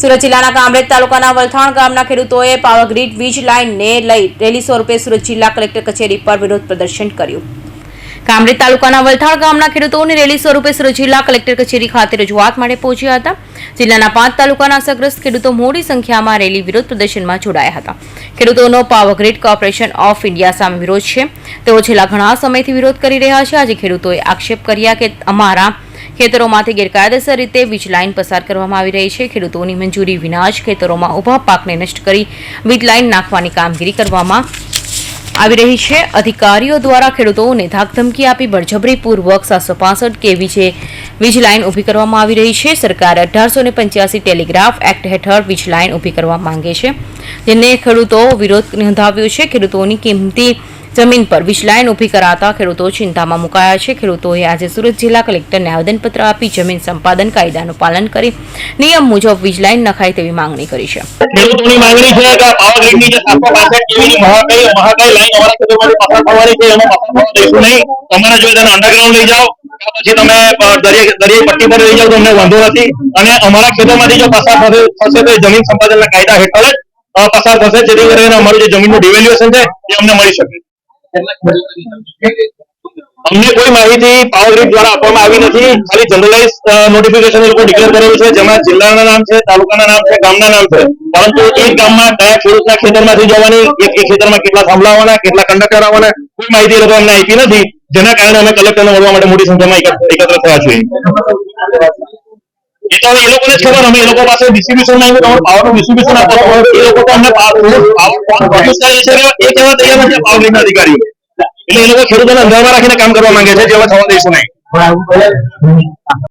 સુરત જિલ્લાના કામરેજ તાલુકાના વલથાણ ગામના ખેડૂતોએ પાવરગ્રીડ વીજ લાઇનને લઈ રેલી સ્વરૂપે સુરત જિલ્લા કલેક્ટર કચેરી પર વિરોધ પ્રદર્શન કર્યું. કામરેજ તાલુકાના વલથાણ ગામના ખેડૂતોની રેલી સ્વરૂપે સુરત જિલ્લા કલેક્ટર કચેરી ખાતે રજૂઆત માટે પહોંચ્યા હતા. જિલ્લાના પાંચ તાલુકાના અસરગ્રસ્ત ખેડૂતો મોટી સંખ્યામાં રેલી વિરોધ પ્રદર્શનમાં જોડાયા હતા. ખેડૂતોનો પાવરગ્રીડ કોર્પોરેશન ઓફ ઇન્ડિયા સામે વિરોધ છે. તેઓ છેલ્લા ઘણા સમયથી વિરોધ કરી રહ્યા છે. આજે ખેડૂતોએ આક્ષેપ કર્યા કે અમારા ખેતરોમાંથી ગેરકાયદેસર રીતે વીજ પસાર કરવામાં આવી રહી છે. ખેડૂતોની મંજૂરી વિના જ ખેતરોમાં ઊભા પાકને નષ્ટ કરી વીજ નાખવાની કામગીરી કરવામાં આવી રહી છે. અધિકારીઓ દ્વારા ખેડૂતોને ધાકધમકી આપી બળજબરીપૂર્વક સાતસો પાસઠ કેવી છે વીજ લાઇન ઊભી કરવામાં આવી રહી છે. સરકાર અઢારસો ને પંચ્યાસી ટેલિગ્રાફ એક્ટ હેઠળ વીજ લાઇન ઊભી કરવા માંગે છે. જેને ખેડૂતો વિરોધ નોંધાવ્યો છે. ખેડૂતોની કિંમતી જમીન પર વીજ લાઇન ઊભી કરાતા ખેડૂતો ચિંતામાં મુકાયા છે. ખેડૂતોએ આજે સુરત જિલ્લા કલેક્ટરને આવેદનપત્ર આપી જમીન સંપાદન કાયદાનું પાલન કરી નિયમ મુજબ વીજ લાઇન નખાય તેવી માંગણી કરી છે. પસાર વાંધો નથી. અને અમારા ખેતરમાંથી જો થશે જમીન સંપાદનના પસાર થશે, જેથી કરીને અમારું જે જમીનનું ડિવેલ્યુએશન છે, એ અમને મળી શકે. અમને કોઈ માહિતી પાવર ગ્રીડ દ્વારા આપવામાં આવી નથી. ખાલી જનરલાઇઝ નોટિફિકેશન એ લોકો ડિક્લેર કરેલું છે, જેમાં જિલ્લાના નામ છે, તાલુકાના નામ છે, ગામના નામ છે. પરંતુ એક ગામમાં કયા ખેડૂતના ખેતરમાંથી જવાની એક ખેતરમાં કેટલા થાંભલા કેટલા કંડક્ટર આવવાના, કોઈ માહિતી એ લોકો અમને આપી નથી. જેના કારણે અમે કલેક્ટરને મળવા માટે મોટી સંખ્યામાં એકત્ર થયા છીએ. એ તો એ લોકોને ખબર અમે એ લોકો પાસે ડિસ્ટ્રીબ્યુશન માંગ્યું પાવરનું ડિસ્ટ્રીબ્યુશન આપો એ લોકો તો અમને પાવર પ્રોડ્યુસ કરે છે એ કેવા તૈયાર નથી પાવર ગ્રીડના અધિકારીઓ. એટલે એ લોકો ખેડૂતોને અંધારમાં રાખીને કામ કરવા માંગે છે જેવા થવા દઈશું નહીં.